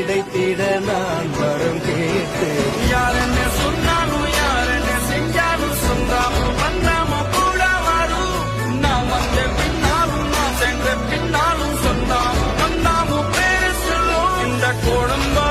கிடைத்திட நான் வரம் கேட்டு. யாரென்ன சொன்னாலும் யாரென்ன செஞ்சாலும் சொந்தாமும் வந்தாமோ கூட வாழும் நான் வந்த பின்னாலும் நான் சென்ற பின்னாலும் சொந்தாமும் வந்தாமும் பேரு சொல்லும். இந்த கோடம்பா